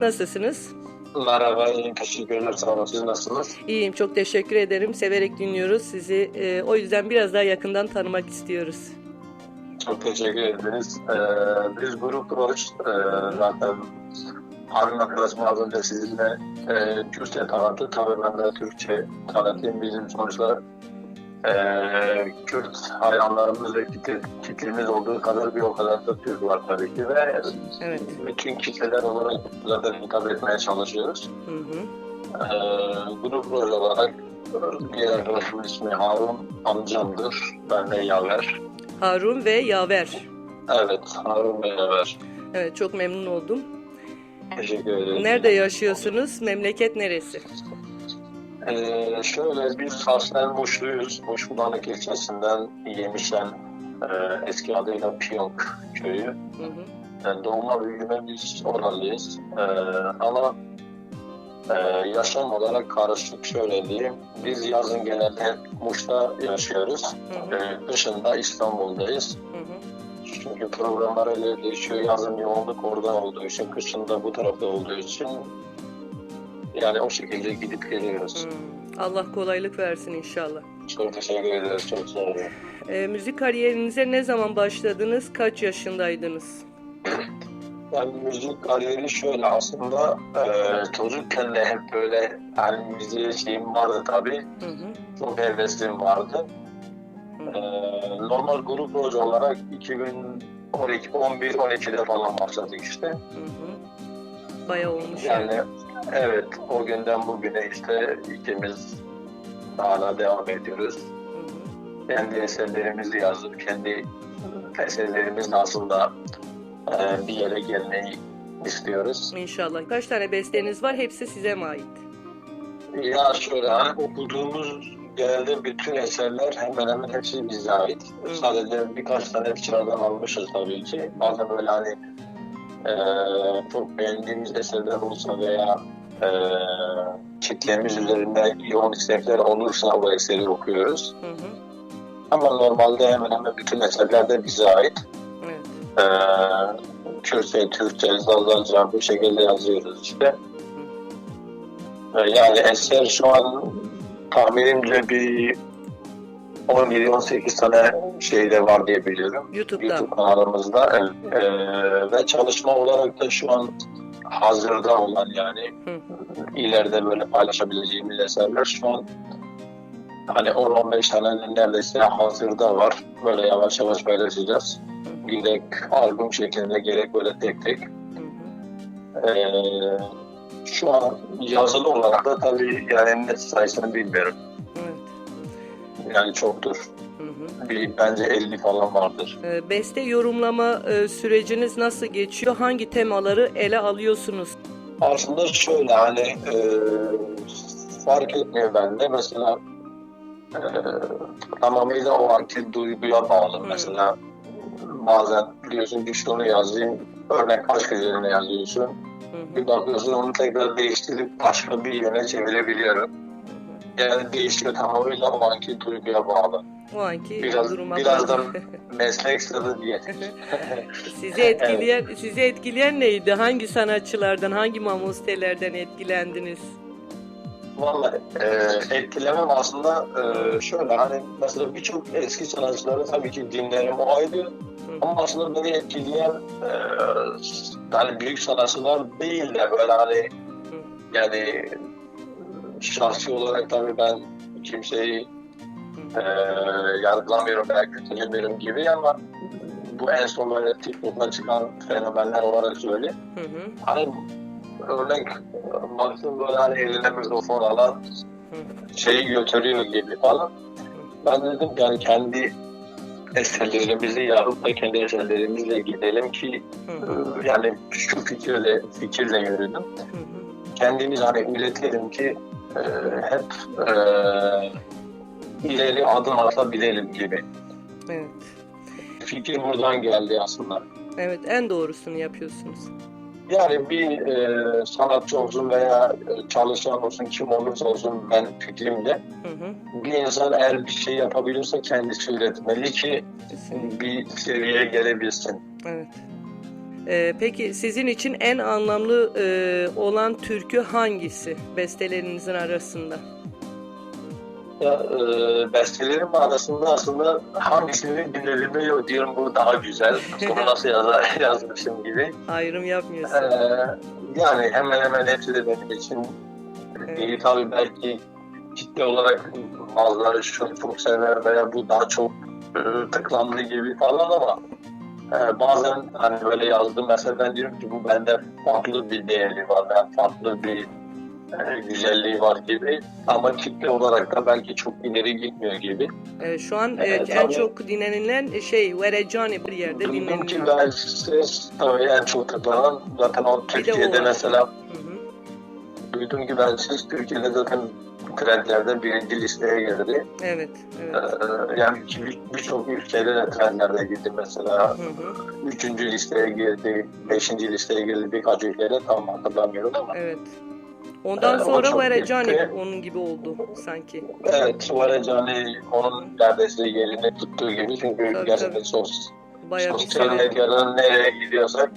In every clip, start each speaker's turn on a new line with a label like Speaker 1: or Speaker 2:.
Speaker 1: Nasılsınız?
Speaker 2: Merhaba, iyiyim. Teşekkürler. Sağ olun. Siz nasılsınız?
Speaker 1: İyiyim, çok teşekkür ederim. Severek dinliyoruz sizi. Ee, o yüzden biraz daha yakından tanımak istiyoruz.
Speaker 2: Çok teşekkür ederiz. Ee, biz grup kuruluş. Ee, zaten Harun arkadaşım az önce sizinle e, Kürtçe tanıttı. Tabii ben de Türkçe tanıtayım. Bizim sonuçta e, Kürt hayranlarımız ve kitle, kitlemiz olduğu kadar bir o kadar da Türk var tabii ki ve
Speaker 1: Evet.
Speaker 2: bütün kitleler olarak zaten hitap etmeye çalışıyoruz.
Speaker 1: Hı hı.
Speaker 2: Grup rol olarak bir arkadaşımın ismi Harun amcamdır. Ben de Yaver.
Speaker 1: Harun ve Yaver.
Speaker 2: Evet, Harun ve Yaver.
Speaker 1: Evet, çok memnun oldum.
Speaker 2: Teşekkür ederim.
Speaker 1: Nerede yaşıyorsunuz? Memleket neresi?
Speaker 2: Ee, şöyle biz aslen Muşluyuz. Muş Bulanık ilçesinden Yemişen e, eski adıyla Piyonk köyü.
Speaker 1: Hı hı.
Speaker 2: Yani doğma büyüme biz oralıyız. Ee, ama e, yaşam olarak karışık şöyle diyeyim. Biz yazın genelde hep Muş'ta yaşıyoruz.
Speaker 1: Hı hı.
Speaker 2: Ee, kışın da İstanbul'dayız.
Speaker 1: Hı hı.
Speaker 2: Çünkü programlar öyle değişiyor. Yazın yoğunluk orada olduğu için, kışın da bu tarafta olduğu için yani o şekilde gidip geliyoruz.
Speaker 1: Hı. Allah kolaylık versin inşallah.
Speaker 2: Çok teşekkür ederiz. Çok sağ olun.
Speaker 1: Ee, müzik kariyerinize ne zaman başladınız? Kaç yaşındaydınız?
Speaker 2: Yani müzik kariyeri şöyle aslında e, çocukken de hep böyle yani müziğe şeyim vardı tabii.
Speaker 1: Hı hı.
Speaker 2: Çok heveslim vardı.
Speaker 1: Hı.
Speaker 2: E, normal grup proje olarak 2012, 11-12'de falan başladık işte.
Speaker 1: Hı hı. Bayağı olmuş yani.
Speaker 2: Yani evet o günden bugüne işte ikimiz hala devam ediyoruz. Kendi eserlerimizi yazıp kendi eserlerimizle aslında e, bir yere gelmeyi istiyoruz.
Speaker 1: İnşallah. Kaç tane besteniz var? Hepsi size mi ait?
Speaker 2: Ya şöyle hani okuduğumuz genelde bütün eserler hemen hemen hepsi bize ait.
Speaker 1: Hı.
Speaker 2: Sadece birkaç tane kiradan almışız tabii ki. Bazen böyle hani e, çok beğendiğimiz eserler olursa veya e, kitlemiz üzerinde yoğun istekler olursa o eseri okuyoruz.
Speaker 1: Hı hı.
Speaker 2: Ama normalde hemen hemen bütün eserler de bize ait.
Speaker 1: Evet.
Speaker 2: E, Kürtçe, Türkçe, Zazaca bu şekilde yazıyoruz işte. E, yani eser şu an tahminimce bir 17-18 tane şeyde var diye biliyorum.
Speaker 1: YouTube'da.
Speaker 2: YouTube kanalımızda evet. Ee, ve çalışma olarak da şu an hazırda olan yani
Speaker 1: Hı.
Speaker 2: ileride böyle paylaşabileceğimiz eserler şu an hani 10-15 tane neredeyse hazırda var. Böyle yavaş yavaş paylaşacağız. Gerek albüm şeklinde gerek böyle tek tek. Ee, şu an yazılı olarak da tabii yani net sayısını bilmiyorum. Yani çoktur.
Speaker 1: Hı hı.
Speaker 2: Bir, bence 50 falan vardır.
Speaker 1: Ee, Beste yorumlama e, süreciniz nasıl geçiyor? Hangi temaları ele alıyorsunuz?
Speaker 2: Aslında şöyle hani e, fark etmiyor bende. Mesela e, tamamıyla o anki duyguya bağlı.
Speaker 1: Hı.
Speaker 2: Mesela bazen diyorsun ki şunu yazayım. Örnek aşk üzerine yazıyorsun.
Speaker 1: Hı hı.
Speaker 2: Bir bakıyorsun onu tekrar değiştirip başka bir yöne çevirebiliyorum. Yani değişiyor tamamıyla o anki duyguya bağlı.
Speaker 1: O anki
Speaker 2: Biraz,
Speaker 1: duruma
Speaker 2: biraz da
Speaker 1: bağlı.
Speaker 2: meslek sırrı diye.
Speaker 1: sizi etkileyen sizi etkileyen neydi? Hangi sanatçılardan, hangi mamustelerden etkilendiniz?
Speaker 2: Vallahi e, etkilemem aslında e, şöyle hani mesela birçok eski sanatçıları tabii ki dinlerim o ayrı
Speaker 1: Hı.
Speaker 2: ama aslında beni etkileyen e, hani büyük sanatçılar değil de böyle hani yani şahsi olarak tabii ben kimseyi e, yargılamıyorum veya kötülemiyorum gibi ama bu en son böyle TikTok'ta çıkan fenomenler olarak söyleyeyim.
Speaker 1: Hı hı.
Speaker 2: Hani örnek baktım böyle hani eline mikrofon alan şeyi götürüyor gibi falan. Ben dedim yani kendi eserlerimizi yapıp da kendi eserlerimizle gidelim ki
Speaker 1: Hı
Speaker 2: yani şu fikirle fikirle yürüdüm.
Speaker 1: Hı hı.
Speaker 2: Kendimiz hani üretelim ki e, hep e, ileri adım atabilelim gibi.
Speaker 1: Evet.
Speaker 2: Fikir buradan geldi aslında.
Speaker 1: Evet, en doğrusunu yapıyorsunuz.
Speaker 2: Yani bir e, sanatçı olsun veya e, çalışan olsun kim olursa olsun ben fikrimde
Speaker 1: Hı hı.
Speaker 2: bir insan eğer bir şey yapabiliyorsa kendisi üretmeli ki
Speaker 1: Kesinlikle.
Speaker 2: bir seviyeye gelebilsin.
Speaker 1: Evet. Ee, peki sizin için en anlamlı e, olan türkü hangisi bestelerinizin arasında?
Speaker 2: Ya, e, bestelerim arasında aslında hangisini dinlediğimde yok diyorum bu daha güzel. Bunu nasıl yazar, yazmışım gibi.
Speaker 1: Ayrım
Speaker 2: E,
Speaker 1: yapmıyorsun.
Speaker 2: yani hemen hemen hepsi de benim için iyi. Tabii belki kitle olarak bazıları şunu çok sever veya bu daha çok e, tıklandı gibi falan ama e, bazen hani böyle yazdım mesela ben diyorum ki bu bende farklı bir değeri var, ben farklı bir e, güzelliği var gibi ama kitle olarak da belki çok ileri gitmiyor gibi.
Speaker 1: Ee, şu an e,
Speaker 2: Evet,
Speaker 1: en
Speaker 2: tabii.
Speaker 1: çok dinlenilen şey Verecani bir yerde
Speaker 2: Duydum ki ben ses tabii en çok tıklanan zaten o
Speaker 1: o
Speaker 2: Türkiye'de
Speaker 1: var.
Speaker 2: mesela
Speaker 1: Hı hı.
Speaker 2: duydum ki ben siz Türkiye'de zaten trendlerde birinci listeye girdi.
Speaker 1: Evet, evet.
Speaker 2: Ee, yani birçok ülkede de trendlerde girdi mesela.
Speaker 1: Hı hı.
Speaker 2: Üçüncü listeye girdi, beşinci listeye girdi birkaç ülkede tam hatırlamıyorum ama.
Speaker 1: Evet. Ondan
Speaker 2: Ee,
Speaker 1: sonra
Speaker 2: çok
Speaker 1: Verecani
Speaker 2: gitti.
Speaker 1: onun gibi oldu sanki.
Speaker 2: Evet, Varacani onun neredeyse yerini tuttuğu gibi çünkü
Speaker 1: Tabii,
Speaker 2: gerçekten
Speaker 1: tabii.
Speaker 2: sos,
Speaker 1: Bayağı bir sene.
Speaker 2: medyadan nereye gidiyorsak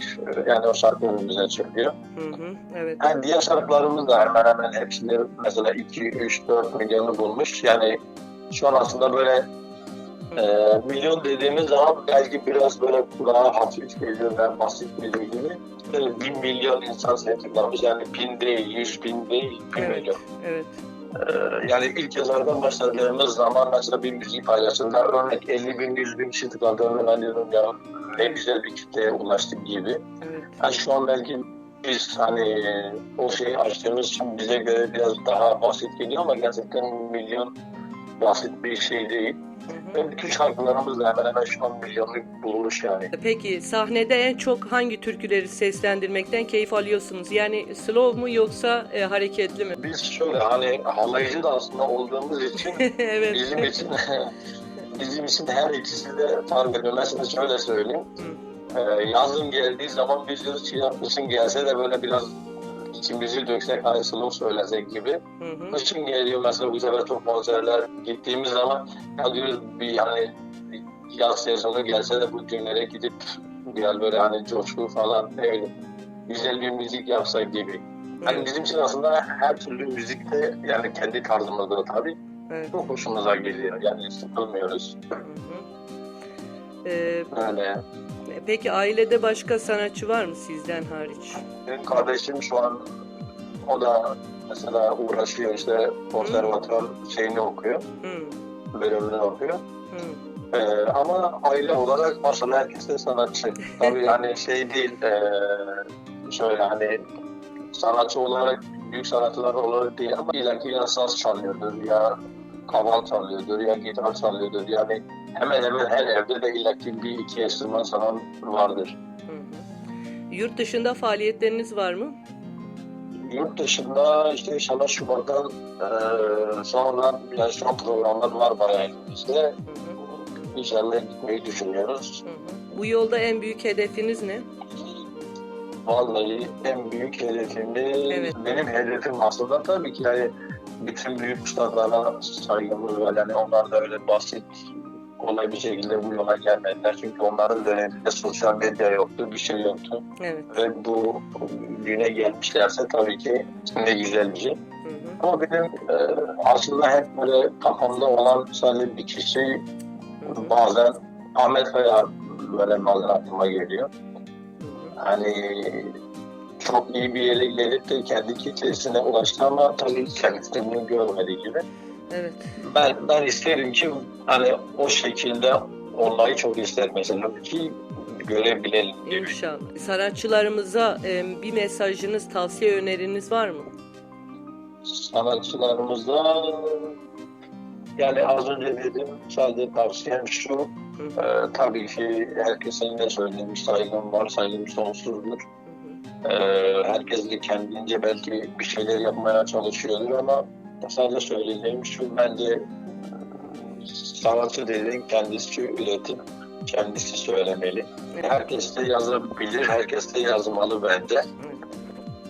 Speaker 2: yani o şarkı bize çıkıyor.
Speaker 1: Hı hı. Evet.
Speaker 2: Yani diğer şarkılarımız da hemen hemen hepsinde mesela 2, 3, 4 milyonu bulmuş. Yani şu an aslında böyle e, milyon dediğimiz zaman belki biraz böyle kulağa hafif geliyor ve basit geliyor gibi. Böyle bir milyon insan tıklamış. Yani bin değil, yüz bin değil, bir
Speaker 1: Evet.
Speaker 2: milyon.
Speaker 1: Evet.
Speaker 2: E, yani ilk yazardan başladığımız zaman mesela bir müzik paylaşımda örnek 50 bin, 100 bin kişi tıkladığında ben diyorum ya ne güzel bir kitleye ulaştık gibi.
Speaker 1: Evet.
Speaker 2: Yani şu an belki biz hani o şeyi açtığımız için bize göre biraz daha basit geliyor ama gerçekten milyon basit bir şey değil.
Speaker 1: Hı hı.
Speaker 2: Ve bütün şarkılarımız da hemen hemen şu an milyonu bulmuş yani.
Speaker 1: Peki sahnede en çok hangi türküleri seslendirmekten keyif alıyorsunuz? Yani slow mu yoksa e, hareketli mi?
Speaker 2: Biz şöyle hani halaycı da aslında olduğumuz için
Speaker 1: evet.
Speaker 2: bizim için bizim için her ikisi de fark ediyor. Mesela şöyle söyleyeyim. Ee, yazın geldiği zaman biz diyoruz ki ya kışın gelse de böyle biraz içimizi döksek hani slow söylesek gibi.
Speaker 1: Hı hı.
Speaker 2: Kışın geliyor mesela bu sefer çok konserler gittiğimiz zaman ya diyoruz bir hani yaz sezonu gelse de bu günlere gidip biraz böyle hani coşku falan ne bileyim güzel bir müzik yapsak gibi. Hani
Speaker 1: Evet.
Speaker 2: bizim için aslında her türlü müzikte yani kendi tarzımızda tabii
Speaker 1: Evet.
Speaker 2: çok hoşumuza geliyor. Yani sıkılmıyoruz.
Speaker 1: Hı hı. Ee,
Speaker 2: Öyle.
Speaker 1: Peki ailede başka sanatçı var mı sizden hariç?
Speaker 2: Benim kardeşim şu an o da mesela uğraşıyor işte konservatuvar şeyini okuyor,
Speaker 1: Hı.
Speaker 2: bölümünü okuyor.
Speaker 1: Hı.
Speaker 2: Ee, ama aile olarak maşallah herkes de sanatçı. Tabii hani şey değil, ee, şöyle hani sanatçı olarak, büyük sanatçılar olarak değil ama illaki ya saz çalıyordur ya kaval çalıyordur ya gitar çalıyordur. Yani hemen hemen her evde de illaki bir iki enstrüman çalan vardır.
Speaker 1: Hı hı. Yurt dışında faaliyetleriniz var mı?
Speaker 2: Yurt dışında işte inşallah Şubat'tan ee, sonra yani şu programlar var bayağı elimizde. İnşallah gitmeyi düşünüyoruz.
Speaker 1: Hı hı. Bu yolda en büyük hedefiniz ne?
Speaker 2: Vallahi en büyük hedefimiz,
Speaker 1: Evet.
Speaker 2: benim hedefim aslında tabii ki yani bütün büyük ustalara saygımız var. Yani onlar da öyle basit, kolay bir şekilde bu yola gelmediler. Çünkü onların döneminde sosyal medya yoktu, bir şey yoktu.
Speaker 1: Evet.
Speaker 2: Ve bu güne gelmişlerse tabii ki ne güzel bir şey.
Speaker 1: Hı hı.
Speaker 2: Ama benim e, aslında hep böyle kafamda olan sadece bir kişi
Speaker 1: Hı
Speaker 2: bazen Ahmet Kaya böyle bazen aklıma geliyor. Hani çok iyi bir yere gelip de kendi kitlesine ulaştı ama tabii kendisi bunu görmediği gibi.
Speaker 1: Evet.
Speaker 2: Ben, ben isterim ki hani o şekilde olmayı çok isterim mesela ki görebilelim gibi.
Speaker 1: İnşallah. Sanatçılarımıza e, bir mesajınız, tavsiye öneriniz var mı?
Speaker 2: Sanatçılarımızda yani az önce dedim sadece tavsiyem şu
Speaker 1: Hı
Speaker 2: e, tabii ki herkesin ne söylediğim saygım var saygım sonsuzdur.
Speaker 1: Hı.
Speaker 2: Ee, herkes de kendince belki bir şeyler yapmaya çalışıyordur ama sadece söyleyeceğim şu bence e, sanatçı dediğin kendisi üretip kendisi söylemeli. Herkes de yazabilir, herkes de yazmalı bence.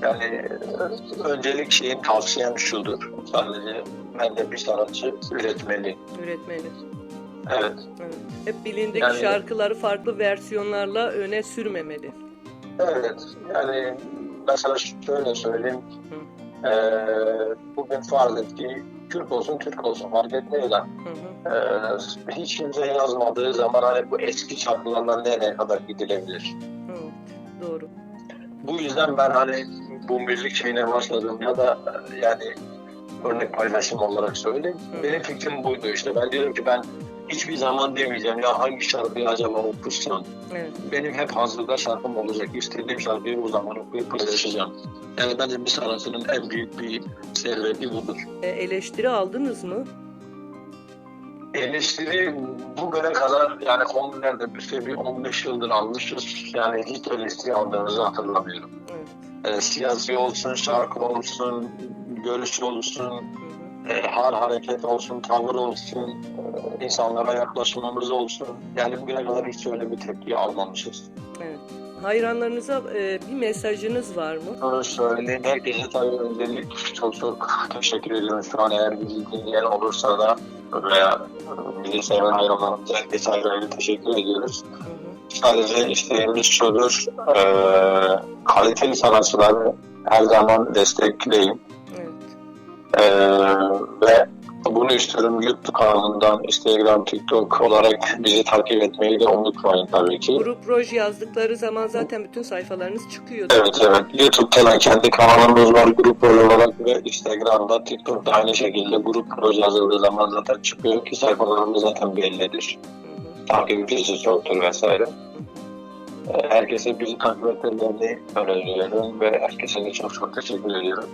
Speaker 2: Yani e, öncelik şeyin tavsiyem şudur. Sadece bence bir sanatçı üretmeli.
Speaker 1: Üretmeni.
Speaker 2: Evet.
Speaker 1: Evet. Hep bilindik
Speaker 2: Yani-
Speaker 1: şarkıları farklı versiyonlarla öne sürmemeli.
Speaker 2: Evet, yani mesela şöyle söyleyeyim. Eee bugün farz et ki Türk olsun Türk olsun fark etmiyor da
Speaker 1: Hı hı.
Speaker 2: eee, hiç kimse yazmadığı zaman hani bu eski çaplardan nereye kadar gidilebilir?
Speaker 1: Evet, doğru.
Speaker 2: Bu yüzden ben hani bu müzik şeyine başladım ya da e, yani örnek paylaşım olarak söyleyeyim.
Speaker 1: Hı.
Speaker 2: Benim fikrim buydu işte. Ben diyorum ki ben hiçbir zaman demeyeceğim ya hangi şarkıyı acaba okusam.
Speaker 1: Evet.
Speaker 2: Benim hep hazırda şarkım olacak. İstediğim şarkıyı o zaman okuyup paylaşacağım. Yani bence bir sanatçının en büyük bir serveti budur.
Speaker 1: E, eleştiri aldınız mı?
Speaker 2: Eleştiri bugüne kadar yani konularda bir şey bir 15 yıldır almışız. Yani hiç eleştiri aldığımızı hatırlamıyorum.
Speaker 1: Evet.
Speaker 2: e, siyasi olsun, şarkı olsun, görüş olsun,
Speaker 1: Hı hı.
Speaker 2: e, hal hareket olsun, tavır olsun, e, insanlara yaklaşmamız olsun. Yani bugüne kadar hiç öyle bir tepki almamışız.
Speaker 1: Evet. Hayranlarınıza e, bir mesajınız var mı?
Speaker 2: Bunu söyleyeyim. Herkese tabii öncelik çok çok teşekkür ediyorum. Şu an eğer bizi dinleyen olursa da veya e, bizi seven hayranlarımıza herkese ayrı teşekkür ediyoruz.
Speaker 1: Hı hı.
Speaker 2: Sadece isteğimiz şudur, e, kaliteli sanatçıları her zaman destekleyin. Ee, ve bunu istiyorum YouTube kanalından, Instagram, TikTok olarak bizi takip etmeyi de unutmayın tabii ki.
Speaker 1: Grup roj yazdıkları zaman zaten bütün sayfalarınız çıkıyor.
Speaker 2: Evet evet. YouTube'da da kendi kanalımız var grup rol olarak ve Instagram'da, TikTok'ta aynı şekilde grup rol yazıldığı zaman zaten çıkıyor ki sayfalarımız zaten bellidir. Takipçisi çoktur vesaire. Ee, Herkese bizi takip etmelerini öneriyorum ve herkese çok çok teşekkür ediyorum.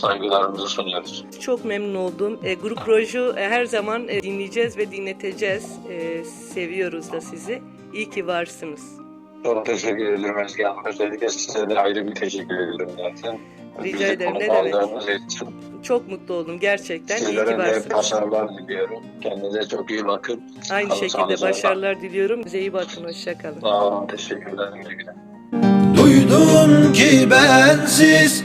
Speaker 2: Saygılarımızı sunuyoruz.
Speaker 1: Çok memnun oldum. E, Grup Roj'u e, her zaman e, dinleyeceğiz ve dinleteceğiz. E, seviyoruz da sizi. İyi ki varsınız.
Speaker 2: Çok teşekkür ederim Özge Hanım. Özellikle size de ayrı bir teşekkür ederim zaten.
Speaker 1: Rica
Speaker 2: Bizi
Speaker 1: ederim, ne demek.
Speaker 2: için.
Speaker 1: Çok mutlu oldum gerçekten. İyi ki
Speaker 2: Sizlere
Speaker 1: varsınız.
Speaker 2: başarılar diliyorum. Kendinize çok iyi bakın.
Speaker 1: Aynı
Speaker 2: Kalın
Speaker 1: şekilde başarılar diliyorum. Size iyi bakın. Hoşçakalın.
Speaker 2: Sağ olun. Teşekkürler. Güle güle.
Speaker 3: Duydum ki bensiz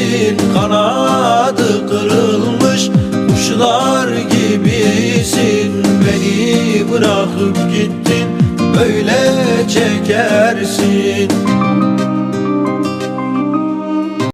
Speaker 3: bırakıp gittin Böyle çekersin.